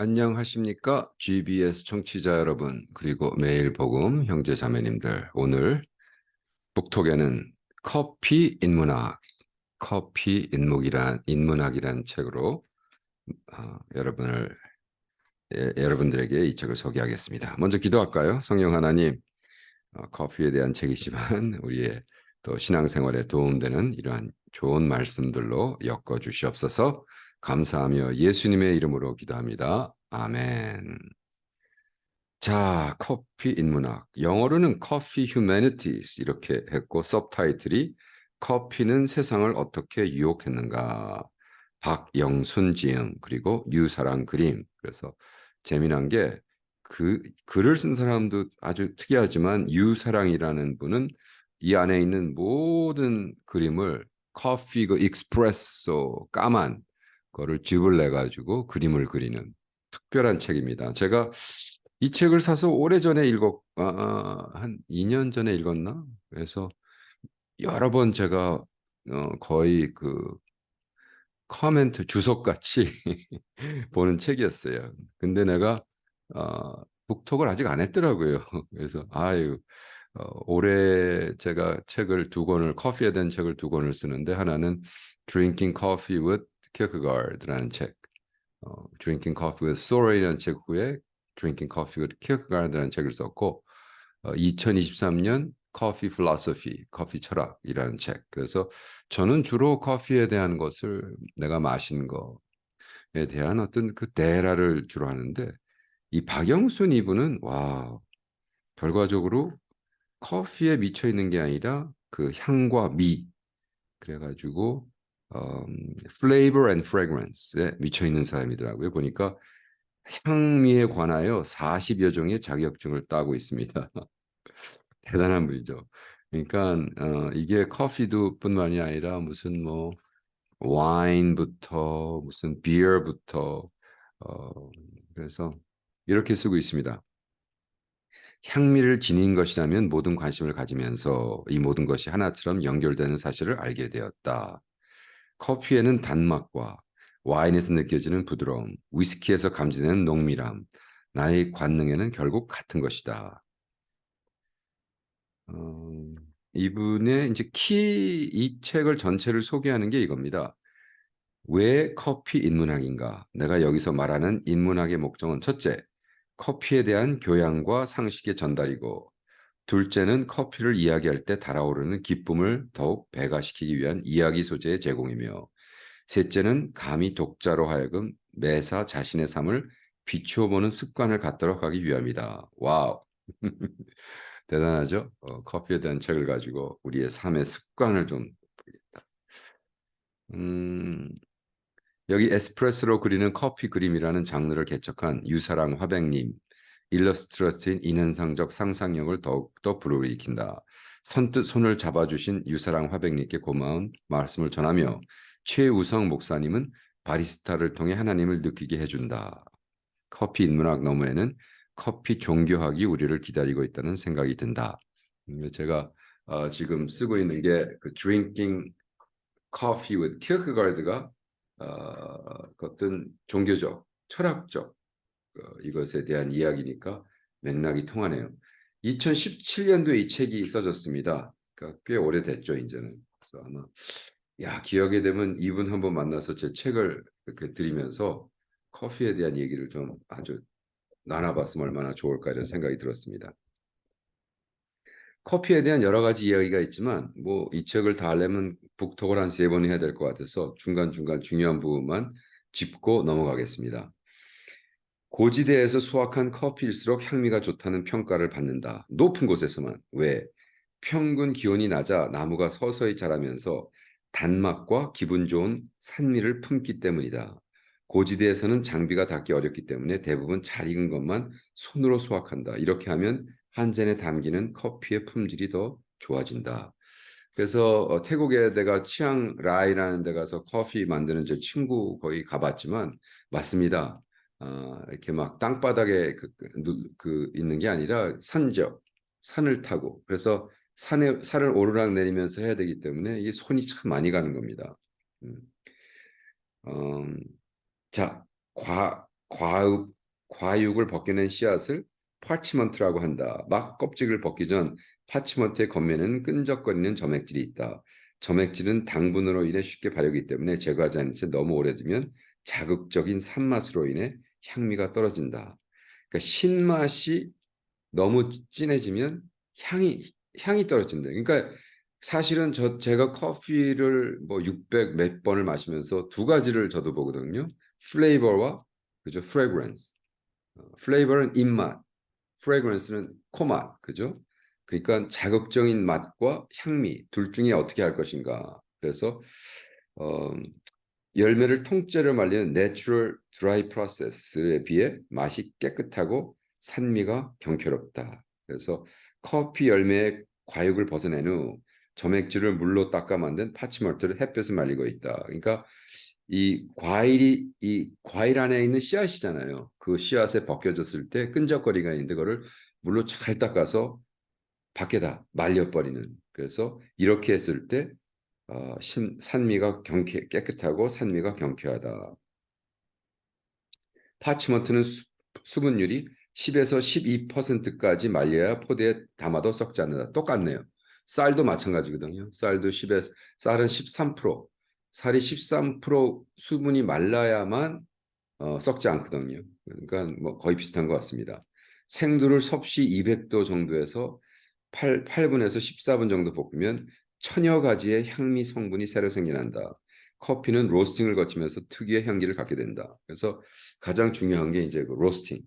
안녕하십니까? GBS 청취자 여러분, 그리고 매일 복음 형제 자매님들. 오늘 북톡에는 커피 인문학, 커피 인문이란 인문학이란 책으로 어, 여러분을 예, 여러분들에게 이 책을 소개하겠습니다. 먼저 기도할까요? 성령 하나님, 어, 커피에 대한 책이지만 우리의 또 신앙생활에 도움되는 이러한 좋은 말씀들로 엮어 주시옵소서. 감사하며 예수님의 이름으로 기도합니다. 아멘. 자, 커피 인문학. 영어로는 Coffee Humanities 이렇게 했고 서브타이틀이 커피는 세상을 어떻게 유혹했는가. 박영순 지음 그리고 유사랑 그림. 그래서 재미난 게 그 글을 쓴 사람도 아주 특이하지만 유사랑이라는 분은 이 안에 있는 모든 그림을 커피 그 익스프레소 까만 거를 즙을 내 가지고 그림을 그리는 특별한 책입니다. 제가 이 책을 사서 오래전에 읽었 아, 아, 한 2년 전에 읽었나? 그래서 여러 번 제가 어, 거의 그 커멘트 주석같이 보는 책이었어요. 근데 내가 어, 북톡을 아직 안 했더라고요. 그래서 아유 어, 올해 제가 책을 두 권을 커피에 대한 책을 두 권을 쓰는데 하나는 Drinking Coffee with Kierkegaard라는 책, 어, Drinking Coffee with Thoreau라는 책 후에 Drinking Coffee with Kierkegaard라는 책을 썼고 어, 2023년 Coffee Philosophy, 커피 철학이라는 책. 그래서 저는 주로 커피에 대한 것을 내가 마신 거에 대한 어떤 그 대라를 주로 하는데 이 박영순 이분은 와 결과적으로 커피에 미쳐 있는 게 아니라 그 향과 미 그래가지고 음, flavor and fragrance에 미쳐 있는 사람이더라고요. 보니까 향미에 관하여 40여 종의 자격증을 따고 있습니다. 대단한 분이죠. 그러니까 어, 이게 커피도 뿐만이 아니라 무슨 뭐 와인부터 무슨 비어부터 어, 그래서 이렇게 쓰고 있습니다. 향미를 지닌 것이라면 모든 관심을 가지면서 이 모든 것이 하나처럼 연결되는 사실을 알게 되었다. 커피에는 단맛과 와인에서 느껴지는 부드러움, 위스키에서 감지되는 농밀함, 나의 관능에는 결국 같은 것이다. 어, 이분의 이제 키 이 책을 전체를 소개하는 게 이겁니다. 왜 커피 인문학인가? 내가 여기서 말하는 인문학의 목적은 첫째, 커피에 대한 교양과 상식의 전달이고 둘째는 커피를 이야기할 때 달아오르는 기쁨을 더욱 배가시키기 위한 이야기 소재의 제공이며 셋째는 감히 독자로 하여금 매사 자신의 삶을 비추어 보는 습관을 갖도록 하기 위함이다. 와우. 대단하죠? 어, 커피에 대한 책을 가지고 우리의 삶의 습관을 좀 보겠다. 음, 여기 에스프레소로 그리는 커피 그림이라는 장르를 개척한 유사랑 화백님 일러스트레이트인 인현상적 상상력을 더욱더 불러일으킨다. 선뜻 손을 잡아주신 유사랑 화백님께 고마운 말씀을 전하며 최우성 목사님은 바리스타를 통해 하나님을 느끼게 해준다. 커피 인문학 너머에는 커피 종교학이 우리를 기다리고 있다는 생각이 든다. 음, 제가 어, 지금 쓰고 있는 게그 Drinking with Kierkegaard가 어, 그 어떤 종교적, 철학적 어, 이것에 대한 이야기니까 맥락이 통하네요. 2017년도에 이 책이 써졌습니다. 그러니까 꽤 오래됐죠, 이제는. 그래서 아마 야 기억에 되면 이분 한번 만나서 제 책을 이렇게 드리면서 커피에 대한 얘기를 좀 아주 나눠봤으면 얼마나 좋을까 이런 생각이 들었습니다. 커피에 대한 여러 가지 이야기가 있지만 뭐 이 책을 다 하려면 북톡을 한 세 번 해야 될 것 같아서 중간중간 중요한 부분만 짚고 넘어가겠습니다. 고지대에서 수확한 커피일수록 향미가 좋다는 평가를 받는다. 높은 곳에서만. 왜? 평균 기온이 낮아 나무가 서서히 자라면서 단맛과 기분 좋은 산미를 품기 때문이다. 고지대에서는 장비가 닿기 어렵기 때문에 대부분 잘 익은 것만 손으로 수확한다. 이렇게 하면 한 잔에 담기는 커피의 품질이 더 좋아진다. 그래서 어, 태국에 내가 치앙라이라는 데 가서 커피 만드는 제 친구 거기 가봤지만 맞습니다. 어, 이렇게 막 땅바닥에 그, 그, 그 있는 게 아니라 산적 산을 타고 그래서 산에 산을 오르락 내리면서 해야 되기 때문에 이게 손이 참 많이 가는 겁니다. 음. 음, 자, 과, 과육, 과육을 벗겨낸 씨앗을 파치먼트라고 한다. 막 껍질을 벗기 전 파치먼트의 겉면에는 끈적거리는 점액질이 있다. 점액질은 당분으로 인해 쉽게 발효하기 때문에 제거하지 않은 채 너무 오래 두면 자극적인 산맛으로 인해 향미가 떨어진다. 그러니까 신맛이 너무 진해지면 향이 향이 떨어진다. 그러니까 사실은 저 제가 커피를 뭐 600 몇 번을 마시면서 두 가지를 저도 보거든요. 플레이버와 그죠? 프레그런스. 플레이버는 입맛, 프레그런스는 코맛, 그죠? 그러니까 자극적인 맛과 향미 둘 중에 어떻게 할 것인가. 그래서 어, 열매를 통째로 말리는 내추럴 드라이 프로세스에 비해 맛이 깨끗하고 산미가 경쾌롭다. 그래서 커피 열매의 과육을 벗어낸 후 점액질을 물로 닦아 만든 파치멀트를 햇볕에 말리고 있다. 그러니까 이 과일이 이 과일 안에 있는 씨앗이잖아요. 그 씨앗에 벗겨졌을 때 끈적거리가 있는데 그거를 물로 잘 닦아서 밖에다 말려버리는. 그래서 이렇게 했을 때 어, 신, 산미가 경쾌 깨끗하고 산미가 경쾌하다. 파치먼트는 수, 수분율이 10에서 12%까지 말려야 포대에 담아도 썩지 않는다. 똑같네요. 쌀도 마찬가지거든요. 쌀도 10에서 쌀은 13%, 살이 13% 수분이 말라야만 어, 썩지 않거든요. 그러니까 뭐 거의 비슷한 것 같습니다. 생두를 섭씨 200도 정도에서 8, 8분에서 14분 정도 볶으면 천여 가지의 향미 성분이 새로 생겨난다. 커피는 로스팅을 거치면서 특유의 향기를 갖게 된다. 그래서 가장 중요한 게 이제 그 로스팅.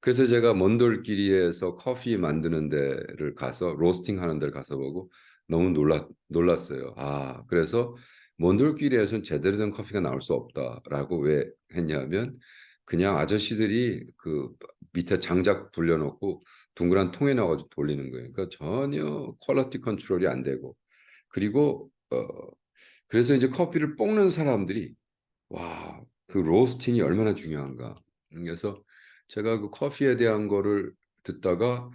그래서 제가 먼돌길이에서 커피 만드는 데를 가서 로스팅 하는 데를 가서 보고 너무 놀랐, 놀랐어요. 아, 그래서 먼돌길이에서는 제대로 된 커피가 나올 수 없다라고 왜 했냐면 그냥 아저씨들이 그 밑에 장작 불려놓고 둥그란 통에 넣어가지고 돌리는 거예요. 그러니까 전혀 퀄리티 컨트롤이 안 되고 그리고 어 그래서 이제 커피를 볶는 사람들이 와 그 로스팅이 얼마나 중요한가. 그래서 제가 그 커피에 대한 거를 듣다가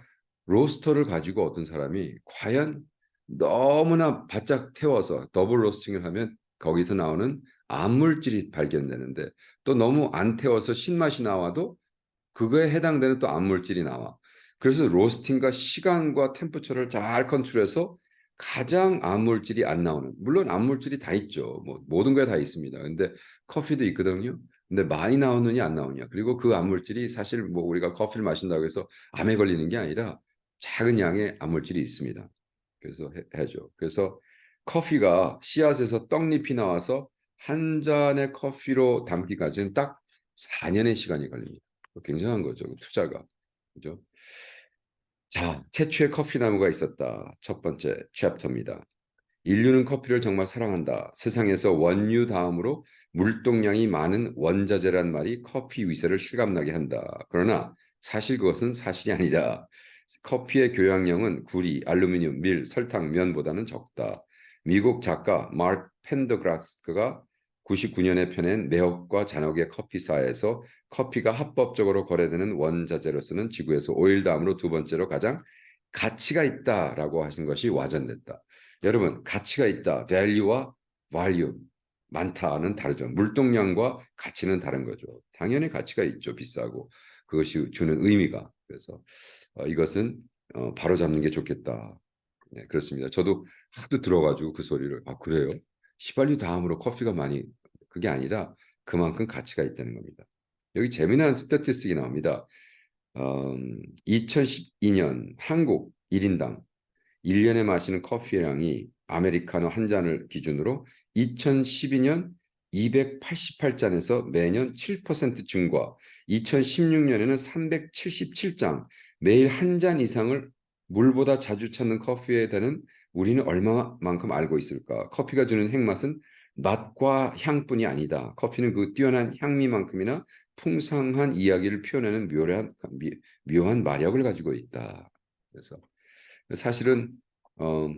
로스터를 가지고 어떤 사람이 과연 너무나 바짝 태워서 더블 로스팅을 하면 거기서 나오는 암물질이 발견되는데 또 너무 안 태워서 신맛이 나와도 그거에 해당되는 또 암물질이 나와. 그래서 로스팅과 시간과 템퍼처를 잘 컨트롤해서 가장 암물질이 안 나오는 물론 암물질이 다 있죠. 뭐 모든 거에 다 있습니다. 근데 커피도 있거든요. 근데 많이 나오느냐 안 나오냐. 그리고 그 암물질이 사실 뭐 우리가 커피를 마신다고 해서 암에 걸리는 게 아니라 작은 양의 암물질이 있습니다. 그래서 해, 해죠. 그래서 커피가 씨앗에서 떡잎이 나와서 한 잔의 커피로 담기까지는 딱 4년의 시간이 걸립니다. 굉장한 거죠. 그 투자가. 그죠? 자, 최초의 커피 나무가 있었다. 첫 번째 챕터입니다. 인류는 커피를 정말 사랑한다. 세상에서 원유 다음으로 물동량이 많은 원자재란 말이 커피 위세를 실감나게 한다. 그러나 사실 그것은 사실이 아니다. 커피의 교양량은 구리, 알루미늄, 밀, 설탕, 면보다는 적다. 미국 작가 마크 펜더그라스가 99년에 펴낸 매혹과 잔혹의 커피사에서 커피가 합법적으로 거래되는 원자재로서는 지구에서 오일 다음으로 두 번째로 가장 가치가 있다라고 하신 것이 와전됐다. 여러분 가치가 있다. value와 value 많다는 다르죠. 물동량과 가치는 다른 거죠. 당연히 가치가 있죠. 비싸고 그것이 주는 의미가 그래서 어, 이것은 어, 바로 잡는 게 좋겠다. 네, 그렇습니다. 저도 하도 들어가지고 그 소리를 아 그래요? 휘발유 다음으로 커피가 많이 그게 아니라 그만큼 가치가 있다는 겁니다. 여기 재미난 스태티스틱이 나옵니다. 음, 2012년 한국 1인당 1년에 마시는 커피량이 아메리카노 한 잔을 기준으로 2012년 288잔에서 매년 7% 증가, 2016년에는 377장, 매일 한 잔 이상을 물보다 자주 찾는 커피에 대한 우리는 얼마만큼 알고 있을까? 커피가 주는 핵맛은 맛과 향뿐이 아니다. 커피는 그 뛰어난 향미만큼이나 풍성한 이야기를 표현하는 묘한, 묘한 마력을 가지고 있다. 그래서 사실은 어,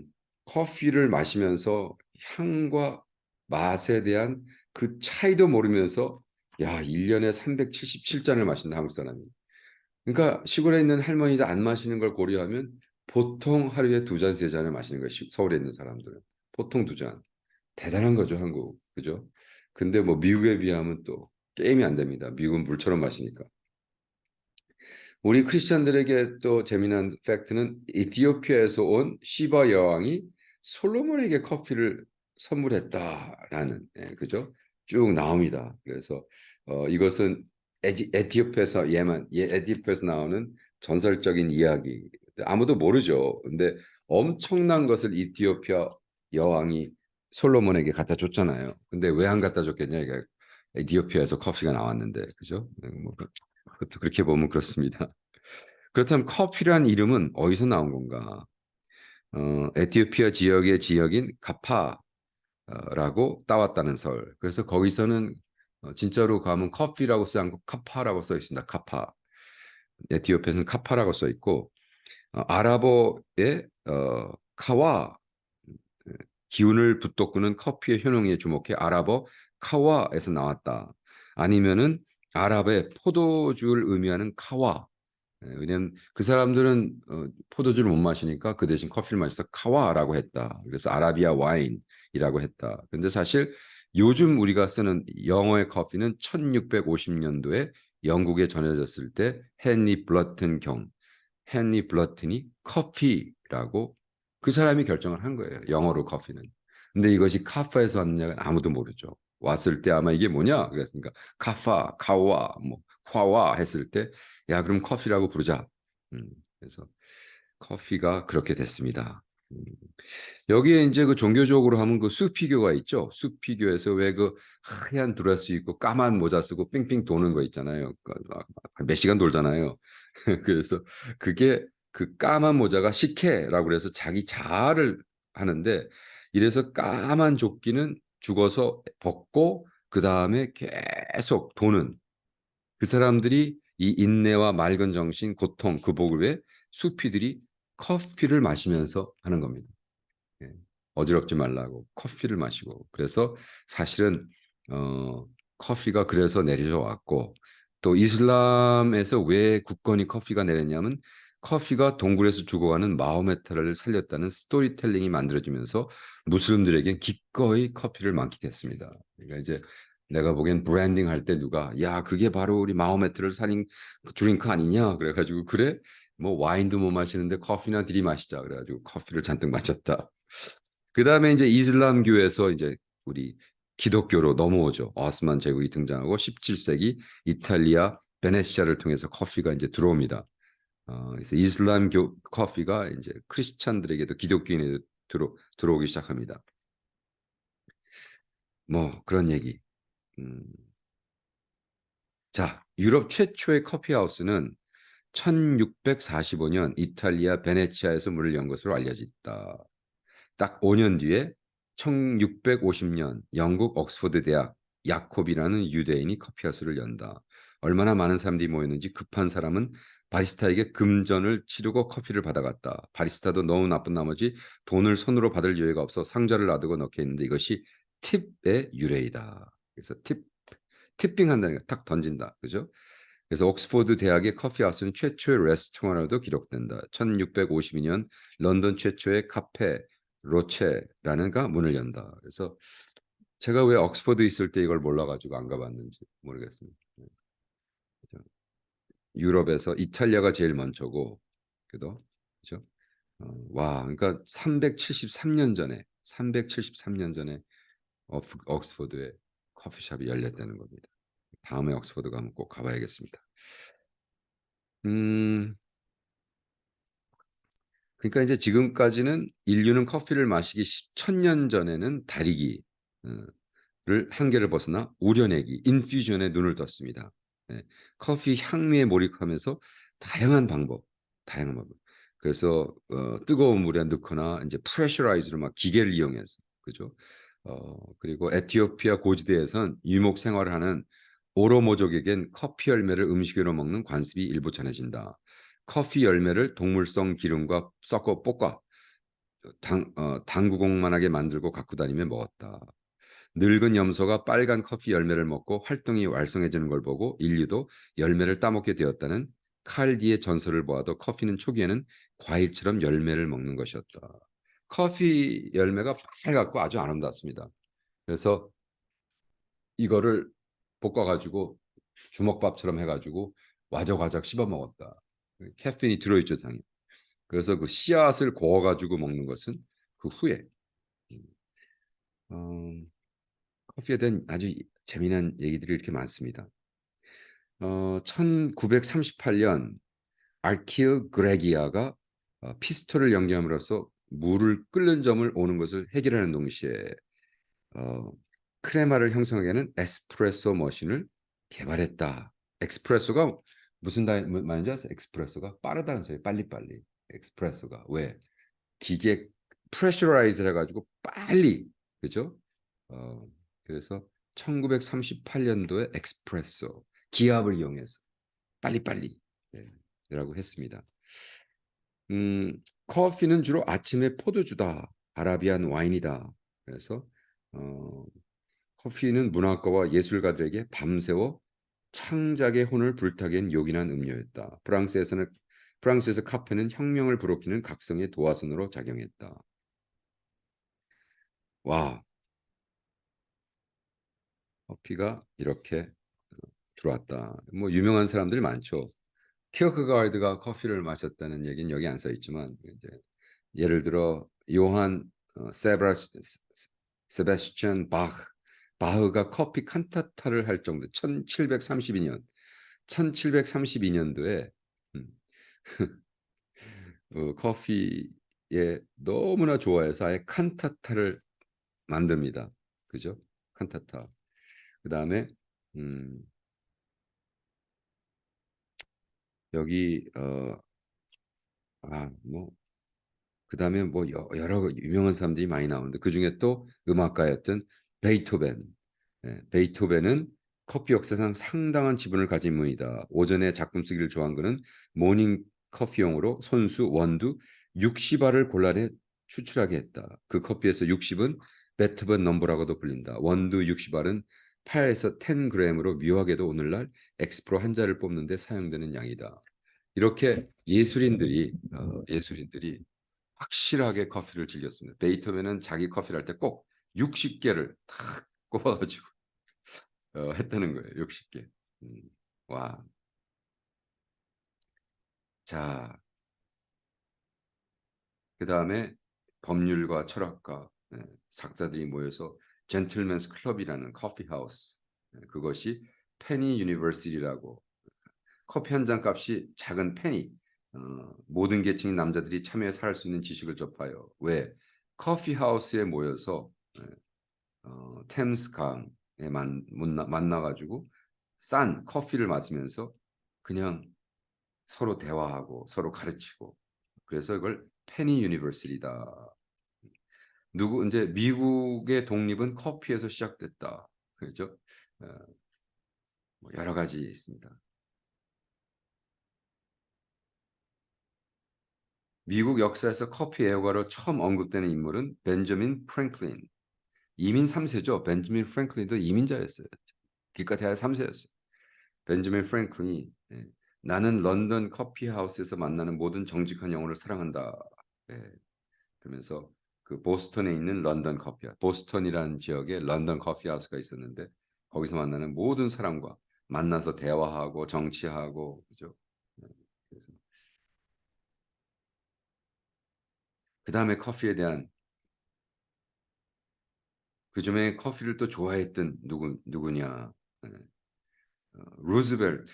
커피를 마시면서 향과 맛에 대한 그 차이도 모르면서 야 1년에 377잔을 마신다 한국 사람이 그러니까 시골에 있는 할머니도 안 마시는 걸 고려하면 보통 하루에 두 잔, 세 잔을 마시는 거예요. 서울에 있는 사람들은. 보통 두 잔. 대단한 거죠, 한국. 그죠? 근데 뭐 미국에 비하면 또 게임이 안 됩니다. 미국은 물처럼 마시니까. 우리 크리스천들에게 또 재미난 팩트는 에티오피아에서 온 시바 여왕이 솔로몬에게 커피를 선물했다라는 예, 그죠? 쭉 나옵니다. 그래서 어, 이것은 에지, 에티오피아에서 예만 예, 에티오피아에서 나오는 전설적인 이야기 아무도 모르죠. 근데 엄청난 것을 이티오피아 여왕이 솔로몬에게 갖다 줬잖아요. 근데 왜 안 갖다 줬겠냐? 이게 에티오피아에서 커피가 나왔는데 그죠? 네, 뭐 그- 그것도 그렇게 보면 그렇습니다. 그렇다면 커피란 이름은 어디서 나온 건가? 어, 에티오피아 지역의 지역인 카파라고 따왔다는 설. 그래서 거기서는 어, 진짜로 가면 커피라고 쓰지 않고 카파라고 써 있습니다. 카파. 에티오피아에서는 카파라고 써 있고 어, 아랍어의 어, 카와 음, 기운을 붙돋구는 커피의 효능에 주목해 아랍어 카와에서 나왔다. 아니면은 아랍의 포도주를 의미하는 카와. 예, 왜냐면 그 사람들은 어, 포도주를 못 마시니까 그 대신 커피를 마셔서 카와라고 했다. 그래서 아라비아 와인이라고 했다. 근데 사실 요즘 우리가 쓰는 영어의 커피는 1650년도에 영국에 전해졌을 때 헨리 블러튼 경 헨리 블러튼이 커피라고 그 사람이 결정을 한 거예요. 영어로 커피는. 근데 이것이 카파에서 왔느냐는 아무도 모르죠. 왔을 때 아마 이게 뭐냐 그랬으니까 카파, 카와, 뭐 화와 했을 때 야 그럼 커피라고 부르자. 음, 그래서 커피가 그렇게 됐습니다. 음, 여기에 이제 그 종교적으로 하면 그 수피교가 있죠. 수피교에서 왜 그 하얀 드레스 입고 까만 모자 쓰고 삥삥 도는 거 있잖아요. 그, 아, 몇 시간 돌잖아요. 그래서 그게 그 까만 모자가 식혜라고 그래서 자기 자아를 하는데 이래서 까만 조끼는 죽어서 벗고 그 다음에 계속 도는 그 사람들이 이 인내와 맑은 정신, 고통, 극복을 위해 수피들이 커피를 마시면서 하는 겁니다. 예, 어지럽지 말라고 커피를 마시고 그래서 사실은 어, 커피가 그래서 내려져 왔고 또 이슬람에서 왜 국건이 커피가 내렸냐면 커피가 동굴에서 죽어가는 마호메트를 살렸다는 스토리텔링이 만들어지면서 무슬림들에게 기꺼이 커피를 만끽했습니다. 그러니까 이제 내가 보기엔 브랜딩 할 때 누가 야 그게 바로 우리 마호메트를 그 드링크 아니냐 그래가지고 그래 뭐 와인도 못 마시는데 커피나 들이 마시자 그래가지고 커피를 잔뜩 마셨다. 그 다음에 이제 이슬람교에서 이제 우리 기독교로 넘어오죠. 오스만 제국이 등장하고 17세기 이탈리아 베네치아를 통해서 커피가 이제 들어옵니다. 어, 그래서 이슬람 교 커피가 이제 크리스찬들에게도 기독교인에도 들어 들어오기 시작합니다. 뭐 그런 얘기. 음. 자, 유럽 최초의 커피하우스는 1645년 이탈리아 베네치아에서 문을 연 것으로 알려졌다. 딱 5년 뒤에 1650년 영국 옥스퍼드 대학 야콥이라는 유대인이 커피하우스를 연다. 얼마나 많은 사람들이 모였는지 급한 사람은 바리스타에게 금전을 치르고 커피를 받아갔다. 바리스타도 너무 나쁜 나머지 돈을 손으로 받을 여유가 없어 상자를 놔두고 넣게 했는데 이것이 팁의 유래이다. 그래서 팁, 티핑 한다는 게탁 던진다. 그죠? 그래서 옥스퍼드 대학의 커피하우스는 최초의 레스토랑으로도 기록된다. 1652년 런던 최초의 카페 로체라는가 문을 연다. 그래서 제가 왜 옥스퍼드 있을 때 이걸 몰라가지고 안 가봤는지 모르겠습니다. 네. 그죠? 유럽에서 이탈리아가 제일 먼저고, 그도 그죠? 어, 와, 그러니까 373년 전에, 373년 전에 옥스- 옥스퍼드에 커피숍이 열렸다는 겁니다. 다음에 옥스퍼드 가면 꼭 가봐야겠습니다. 음, 그러니까 이제 지금까지는 인류는 커피를 마시기 1000년 전에는 다리기, 어, 를 한계를 벗어나 우려내기, 인퓨전에 눈을 떴습니다. 예, 커피 향미에 몰입하면서 다양한 방법, 다양한 방법. 그래서 어, 뜨거운 물에 넣거나 이제 프레셔라이즈로 막 기계를 이용해서 그죠. 어, 그리고 에티오피아 고지대에선 유목 생활을 하는 오로모족에겐 커피 열매를 음식으로 먹는 관습이 일부 전해진다. 커피 열매를 동물성 기름과 섞어 볶아 당, 어, 당구공만하게 만들고 갖고 다니며 먹었다. 늙은 염소가 빨간 커피 열매를 먹고 활동이 활성해지는 걸 보고 인류도 열매를 따먹게 되었다는 칼디의 전설을 보아도 커피는 초기에는 과일처럼 열매를 먹는 것이었다. 커피 열매가 빨갛고 아주 아름답습니다. 그래서 이거를 볶아가지고 주먹밥처럼 해가지고 와적와적 씹어 먹었다. 카페인이 들어있죠 당연히. 그래서 그 씨앗을 구워가지고 먹는 것은 그 후에. 음, 커피에 대한 아주 재미난 얘기들이 이렇게 많습니다. 어, 1938년 알키르 그레기아가 어, 피스톨을 연기함으로써 물을 끓는 점을 오는 것을 해결하는 동시에 어, 크레마를 형성하게는 에스프레소 머신을 개발했다. 엑스프레소가 무슨 말인지 아세요? 엑스프레소가 빠르다는 소리, 빨리빨리. 엑스프레소가 왜 기계 프레셔라이즈 해가지고 빨리 그죠? 어, 그래서 1938년도에 엑스프레소 기압을 이용해서 빨리빨리 예, 라고 했습니다. 음, 커피는 주로 아침에 포도주다, 아라비안 와인이다. 그래서 어, 커피는 문학가와 예술가들에게 밤새워 창작의 혼을 불타게 한 요긴한 음료였다. 프랑스에서는 프랑스에서 카페는 혁명을 불러키는 각성의 도화선으로 작용했다. 와, 커피가 이렇게 들어왔다. 뭐 유명한 사람들이 많죠. 키어크가르드가 커피를 마셨다는 얘기는 여기 안 써 있지만 이제 예를 들어 요한 어, 세브라 세바스찬 바흐 바흐가 커피 칸타타를 할 정도 1732년 1732년도에 음, 어, 커피에 너무나 좋아해서 아예 칸타타를 만듭니다. 그죠? 칸타타. 그 다음에 음, 여기 어 아 뭐 그 다음에 뭐 여- 여러 유명한 사람들이 많이 나오는데 그 중에 또 음악가였던 베이토벤. 예, 베이토벤은 커피 역사상 상당한 지분을 가진 분이다. 오전에 작품 쓰기를 좋아한 그는 모닝 커피용으로 손수 원두 60알을 골라내 추출하게 했다. 그 커피에서 60은 베토벤 넘버라고도 불린다. 원두 60알은 8에서 10g으로 묘하게도 오늘날 엑스프로 한 잔을 뽑는데 사용되는 양이다. 이렇게 예술인들이 어, 예술인들이 확실하게 커피를 즐겼습니다. 베이토벤은 자기 커피를 할 때 꼭 60개를 탁 꼽아가지고 어, 했다는 거예요. 60개. 음, 와. 자, 그 다음에 법률과 철학가 네, 작자들이 모여서 젠틀맨스 클럽이라는 커피 하우스 네, 그것이 페니 유니버시티라고. 커피 한 잔 값이 작은 페니 어, 모든 계층의 남자들이 참여해 살 수 있는 지식을 접하여. 왜? 커피 하우스에 모여서 예, 어, 템스 강에 만, 만나, 만나가지고 싼 커피를 마시면서 그냥 서로 대화하고 서로 가르치고. 그래서 이걸 페니 유니버시티다. 누구 이제 미국의 독립은 커피에서 시작됐다. 그렇죠? 어, 뭐 여러 가지 있습니다. 미국 역사에서 커피 애호가로 처음 언급되는 인물은 벤저민 프랭클린. 이민 3세죠. 벤저민 프랭클린도 이민자였어요. 기껏 해야 3세였어요. 벤저민 프랭클린이 예, 나는 런던 커피 하우스에서 만나는 모든 정직한 영혼을 사랑한다. 예, 그러면서 그 보스턴에 있는 런던 커피 하우스, 보스턴이라는 지역에 런던 커피 하우스가 있었는데 거기서 만나는 모든 사람과 만나서 대화하고 정치하고 그죠. 예, 그래서 그 다음에 커피에 대한 그 중에 커피를 또 좋아했던 누구 누구냐? 예, 어, 루즈벨트.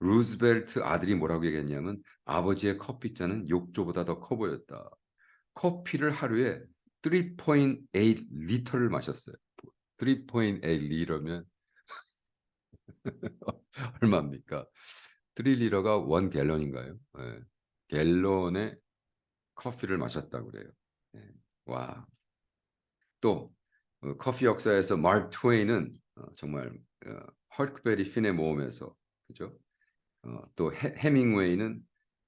루즈벨트 아들이 뭐라고 얘기했냐면 아버지의 커피잔은 욕조보다 더 커 보였다. 커피를 하루에 3.8 리터를 마셨어요. 3.8 리터면 얼마입니까? 3리터가 1 갤런인가요? 예. 갤런의 커피를 마셨다고 그래요. 예. 와. 또 어, 커피 역사에서 마크 트웨이는 어, 정말 어, 헐크베리 핀의 모험에서 그죠? 어, 또 해, 해밍웨이는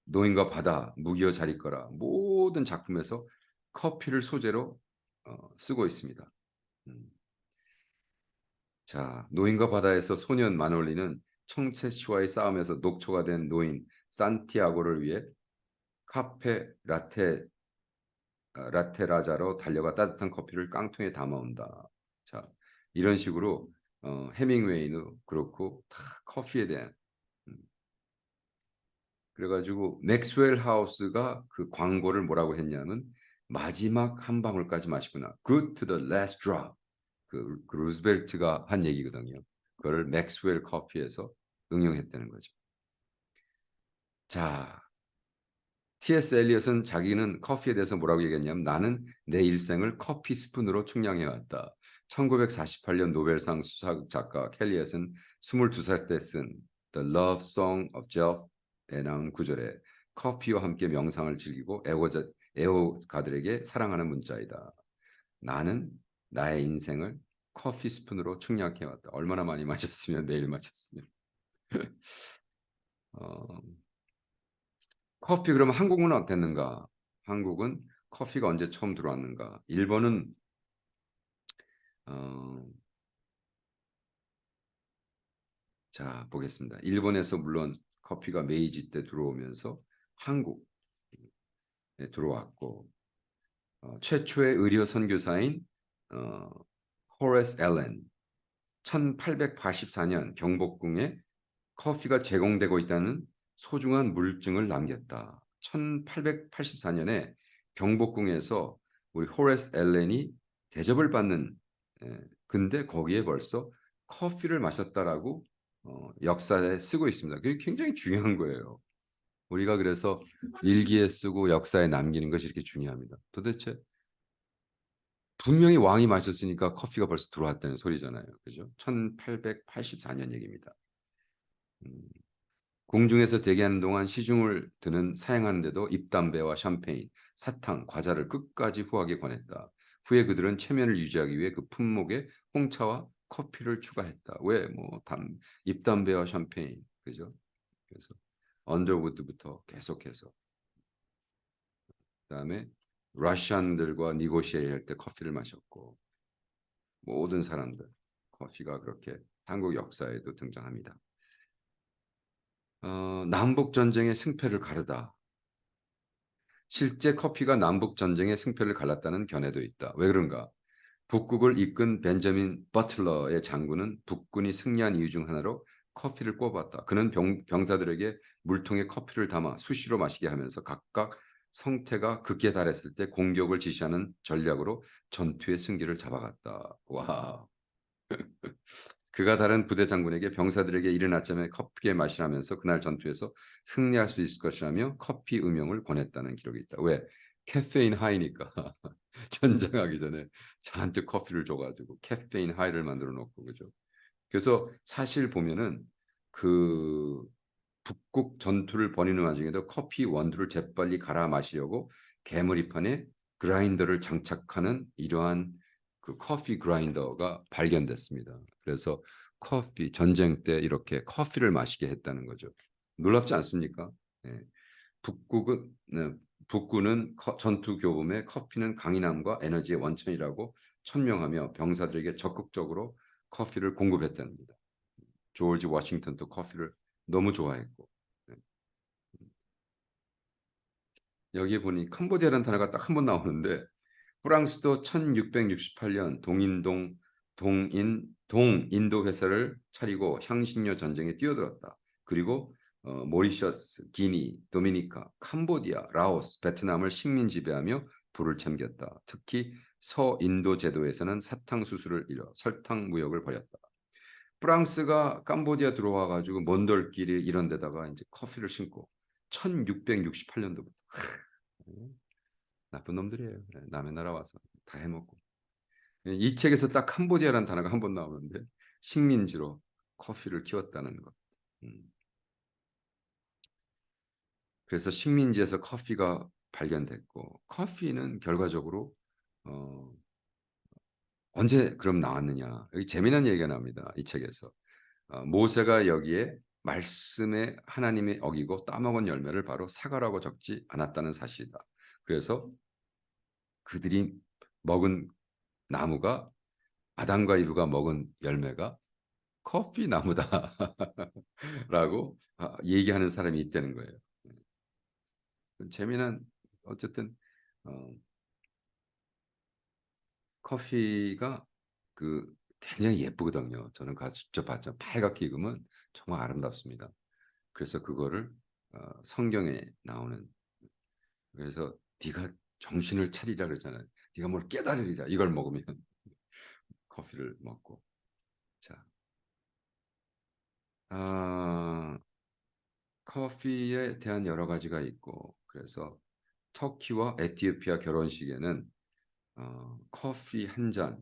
노인과 바다, 무기여 잘 있거라 모든 작품에서 커피를 소재로 어, 쓰고 있습니다. 음. 자, 노인과 바다에서 소년 마놀리는 청채씨와의 싸움에서 녹초가 된 노인 산티아고를 위해 카페 라테 아, 라테라자로 달려가 따뜻한 커피를 깡통에 담아온다. 자, 이런 식으로 어, 해밍웨이도 그렇고 다 커피에 대한 음. 그래가지고 맥스웰 하우스가 그 광고를 뭐라고 했냐면 마지막 한 방울까지 마시구나. Good to the last drop. 그, 그 루즈벨트가 한 얘기거든요. 그거를 맥스웰 커피에서 응용했다는 거죠. 자, T.S. 엘리엇은 자기는 커피에 대해서 뭐라고 얘기했냐면 나는 내 일생을 커피 스푼으로 충량해 왔다. 1948년 노벨상 수상 작가 켈리엇은 22살 때 쓴 The Love Song of Jeff에 나온 구절에 커피와 함께 명상을 즐기고 애호자, 애호가들에게 사랑하는 문자이다. 나는 나의 인생을 커피 스푼으로 충량해 왔다. 얼마나 많이 마셨으면 매일 마셨으면. 어, 커피 그러면 한국은 어땠는가? 한국은 커피가 언제 처음 들어왔는가? 일본은 어, 자 보겠습니다. 일본에서 물론 커피가 메이지 때 들어오면서 한국에 들어왔고 어, 최초의 의료 선교사인 어, 호레스 앨런 1884년 경복궁에 커피가 제공되고 있다는 소중한 물증을 남겼다. 1884년에 경복궁에서 우리 호레스 앨런이 대접을 받는 예, 근데 거기에 벌써 커피를 마셨다라고 어, 역사에 쓰고 있습니다. 그게 굉장히 중요한 거예요. 우리가 그래서 일기에 쓰고 역사에 남기는 것이 이렇게 중요합니다. 도대체 분명히 왕이 마셨으니까 커피가 벌써 들어왔다는 소리잖아요. 그죠? 1884년 얘기입니다. 음, 궁중에서 대기하는 동안 시중을 드는 사행하는데도 입담배와 샴페인, 사탕, 과자를 끝까지 후하게 권했다. 후에 그들은 체면을 유지하기 위해 그 품목에 홍차와 커피를 추가했다. 왜? 뭐 담, 입담배와 샴페인, 그죠? 그래서 언더우드부터 계속해서 그다음에 러시안들과 니고시에 할때 커피를 마셨고 모든 사람들 커피가 그렇게 한국 역사에도 등장합니다. 어, 남북 전쟁의 승패를 가르다. 실제 커피가 남북 전쟁의 승패를 갈랐다는 견해도 있다. 왜 그런가? 북국을 이끈 벤저민 버틀러의 장군은 북군이 승리한 이유 중 하나로 커피를 꼽았다. 그는 병, 병사들에게 물통에 커피를 담아 수시로 마시게 하면서 각각 성태가 극에 달했을 때 공격을 지시하는 전략으로 전투의 승기를 잡아갔다. 와. 그가 다른 부대 장군에게 병사들에게 이른 아침에 커피에 마시라면서 그날 전투에서 승리할 수 있을 것이라며 커피 음용을 권했다는 기록이 있다. 왜? 카페인 하이니까 전쟁하기 전에 잔뜩 커피를 줘가지고 카페인 하이를 만들어 놓고 그죠. 그래서 사실 보면은 그 북극 전투를 벌이는 와중에도 커피 원두를 재빨리 갈아 마시려고 개머리판에 그라인더를 장착하는 이러한 그 커피 그라인더가 발견됐습니다. 그래서 커피 전쟁 때 이렇게 커피를 마시게 했다는 거죠. 놀랍지 않습니까? 네. 북극은 네, 커, 전투 교범에 커피는 강인함과 에너지의 원천이라고 천명하며 병사들에게 적극적으로 커피를 공급했답니다. 조지 워싱턴도 커피를 너무 좋아했고 네. 여기 보니 캄보디아라는 단어가 딱 한 번 나오는데 프랑스도 1668년 동인동 동인 동인도 회사를 차리고 향신료 전쟁에 뛰어들었다. 그리고 어, 모리셔스, 기니, 도미니카, 캄보디아, 라오스, 베트남을 식민 지배하며 불을 챙겼다. 특히 서인도 제도에서는 사탕 수수를 잃어 설탕 무역을 벌였다. 프랑스가 캄보디아 들어와 가지고 먼돌길이 이런 데다가 이제 커피를 심고 1668년도부터 나쁜 놈들이에요. 남의 나라 와서 다 해먹고. 이 책에서 딱 캄보디아라는 단어가 한 번 나오는데 식민지로 커피를 키웠다는 것. 음. 그래서 식민지에서 커피가 발견됐고 커피는 결과적으로 어, 언제 그럼 나왔느냐? 여기 재미난 얘기가 나옵니다 이 책에서. 어, 모세가 여기에 말씀에 하나님이 어기고 따먹은 열매를 바로 사과라고 적지 않았다는 사실이다. 그래서 그들이 먹은 나무가 아담과 이브가 먹은 열매가 커피 나무다라고 아, 얘기하는 사람이 있다는 거예요. 재미난 어쨌든 어, 커피가 그 굉장히 예쁘거든요. 저는 가서 직접 봤죠. 빨갛게 익으면 정말 아름답습니다. 그래서 그거를 어, 성경에 나오는 그래서 네가 정신을 차리라 그러잖아요. 네가 뭘 깨달으리라 이걸 먹으면 커피를 먹고 자, 아, 커피에 대한 여러 가지가 있고 그래서 터키와 에티오피아 결혼식에는 어, 커피 한 잔,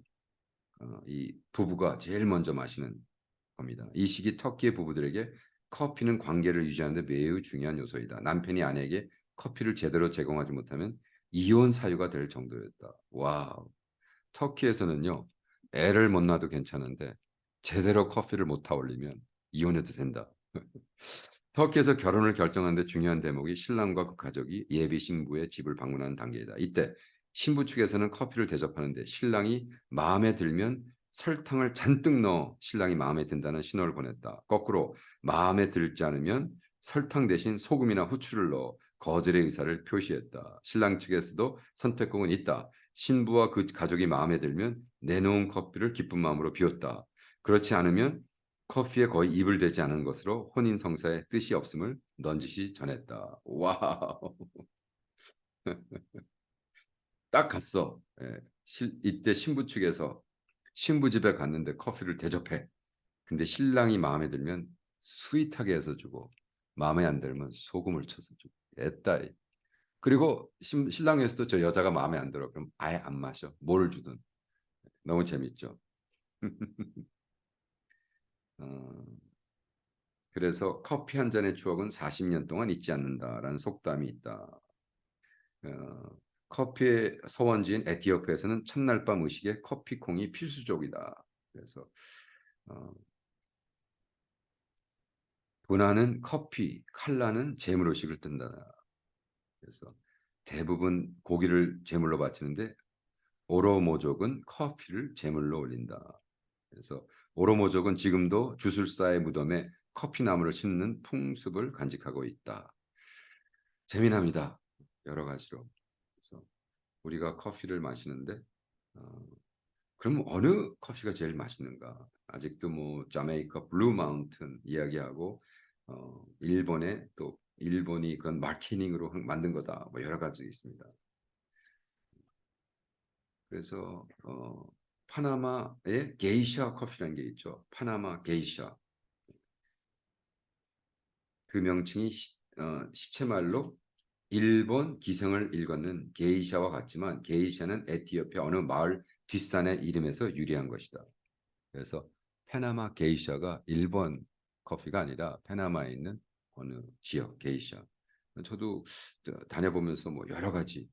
어, 이 부부가 제일 먼저 마시는 겁니다. 이 시기 터키의 부부들에게 커피는 관계를 유지하는 데 매우 중요한 요소이다. 남편이 아내에게 커피를 제대로 제공하지 못하면 이혼 사유가 될 정도였다. 와우. 터키에서는요, 애를 못 낳아도 괜찮은데 제대로 커피를 못 타올리면 이혼해도 된다. 터키에서 결혼을 결정하는데 중요한 대목이 신랑과 그 가족이 예비 신부의 집을 방문하는 단계이다. 이때 신부 측에서는 커피를 대접하는데 신랑이 마음에 들면 설탕을 잔뜩 넣어 신랑이 마음에 든다는 신호를 보냈다. 거꾸로 마음에 들지 않으면 설탕 대신 소금이나 후추를 넣어 거절의 의사를 표시했다. 신랑 측에서도 선택권은 있다. 신부와 그 가족이 마음에 들면 내놓은 커피를 기쁜 마음으로 비웠다. 그렇지 않으면 커피에 거의 입을 대지 않은 것으로 혼인 성사에 뜻이 없음을 넌지시 전했다. 와우. 딱 갔어. 예. 실- 이때 신부 측에서 신부 집에 갔는데 커피를 대접해. 근데 신랑이 마음에 들면 스윗하게 해서 주고 마음에 안 들면 소금을 쳐서 주고. 애따이. 그리고 신, 신랑에서도 저 여자가 마음에 안 들어. 그럼 아예 안 마셔. 뭘 주든. 너무 재밌죠. 어, 그래서 커피 한 잔의 추억은 40년 동안 잊지 않는다라는 속담이 있다. 어, 커피의 서원지인 에티오피아에서는 첫날 밤 의식에 커피콩이 필수적이다. 그래서 어, 분화는 커피, 칼라는 재물 의식을 뜬다. 그래서 대부분 고기를 제물로 바치는데 오로모족은 커피를 제물로 올린다. 그래서 오로모족은 지금도 주술사의 무덤에 커피나무를 심는 풍습을 간직하고 있다. 재미납니다. 여러 가지로. 그래서 우리가 커피를 마시는데 어, 그럼 어느 커피가 제일 맛있는가? 아직도 뭐 자메이카 블루 마운튼 이야기하고 어, 일본의 또 일본이 그건 마케닝으로 한- 만든 거다. 뭐 여러 가지 있습니다. 그래서 어, 파나마의 게이샤 커피라는 게 있죠. 파나마 게이샤. 그 명칭이 시, 어, 시체말로 일본 기생을 일컫는 게이샤와 같지만 게이샤는 에티오피아 어느 마을 뒷산의 이름에서 유래한 것이다. 그래서 페나마 게이샤가 일본 커피가 아니라 페나마에 있는 어느 지역 게이샤. 저도 다녀보면서 뭐 여러 가지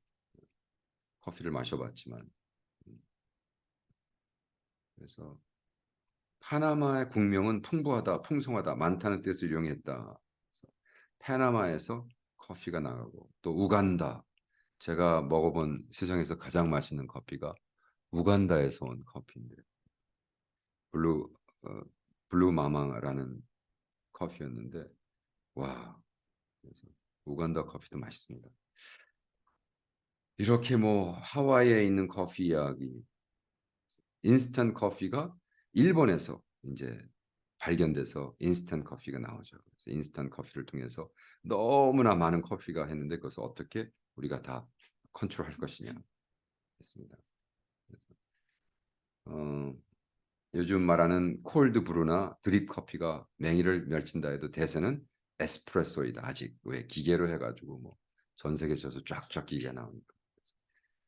커피를 마셔봤지만 음. 그래서 파나마의 국명은 풍부하다, 풍성하다, 많다는 뜻을 이용했다. 그래서 파나마에서 커피가 나가고 또 우간다. 제가 먹어본 세상에서 가장 맛있는 커피가 우간다에서 온 커피인데 블루 어, 블루 마마라는 커피였는데 와 그래서 우간다 커피도 맛있습니다. 이렇게 뭐 하와이에 있는 커피 이야기, 인스턴트 커피가 일본에서 이제 발견돼서 인스턴트 커피가 나오죠. 그래서 인스턴트 커피를 통해서 너무나 많은 커피가 했는데 그것을 어떻게 우리가 다 컨트롤할 것이냐 했습니다. 어, 요즘 말하는 콜드 브루나 드립 커피가 맹위를 멸친다 해도 대세는 에스프레소이다. 아직 왜 기계로 해가지고 뭐 전 세계에서 쫙쫙 기계가 나오니까.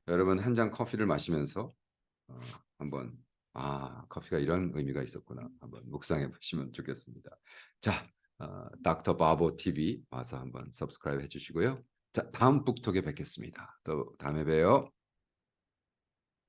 여러분 한 잔 커피를 마시면서 어, 한번 아 커피가 이런 의미가 있었구나 한번 묵상해 보시면 좋겠습니다. 자, 어, 닥터 바보 TV 와서 한번 subscribe 해주시고요. 자, 다음 북톡에 뵙겠습니다. 또 다음에 봬요.